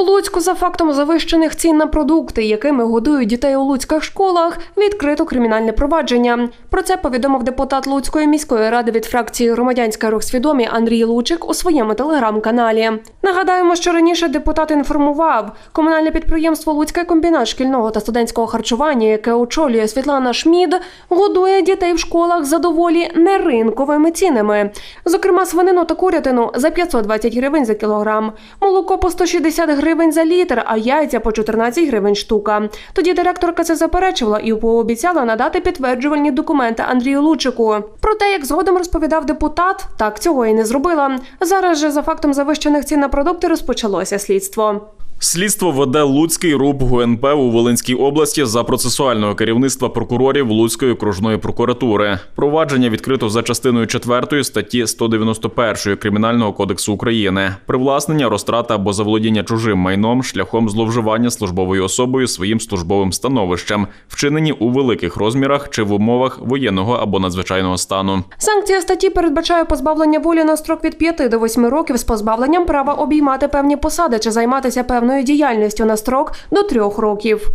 Луцьку за фактом завищених цін на продукти, якими годують дітей у луцьких школах, відкрито кримінальне провадження. Про це повідомив депутат Луцької міської ради від фракції Громадянська рух свідомі Андрій Лучик у своєму телеграм-каналі. Нагадаємо, що раніше депутат інформував, комунальне підприємство Луцький комбінат шкільного та студентського харчування, яке очолює Світлана Шмід, годує дітей в школах за доволі неринковими цінами. Зокрема, свинину та курятину за 520 гривень за кілограм, молоко по 160 гривень за літр, а яйця по 14 гривень штука. Тоді директорка це заперечувала і пообіцяла надати підтверджувальні документи Андрію Лучику. Проте, як згодом розповідав депутат, так цього і не зробила. Зараз же за фактом завищених цін на продукти розпочалося слідство. Слідство веде Луцький РУП ГУНП у Волинській області за процесуального керівництва прокурорів Луцької окружної прокуратури. Провадження відкрито за частиною 4 статті 191 Кримінального кодексу України. Привласнення, розтрата або заволодіння чужим майном шляхом зловживання службовою особою своїм службовим становищем, вчинені у великих розмірах чи в умовах воєнного або надзвичайного стану. Санкція статті передбачає позбавлення волі на строк від 5 до 8 років з позбавленням права обіймати певні посади чи займатися певною діяльністю на строк до трьох років.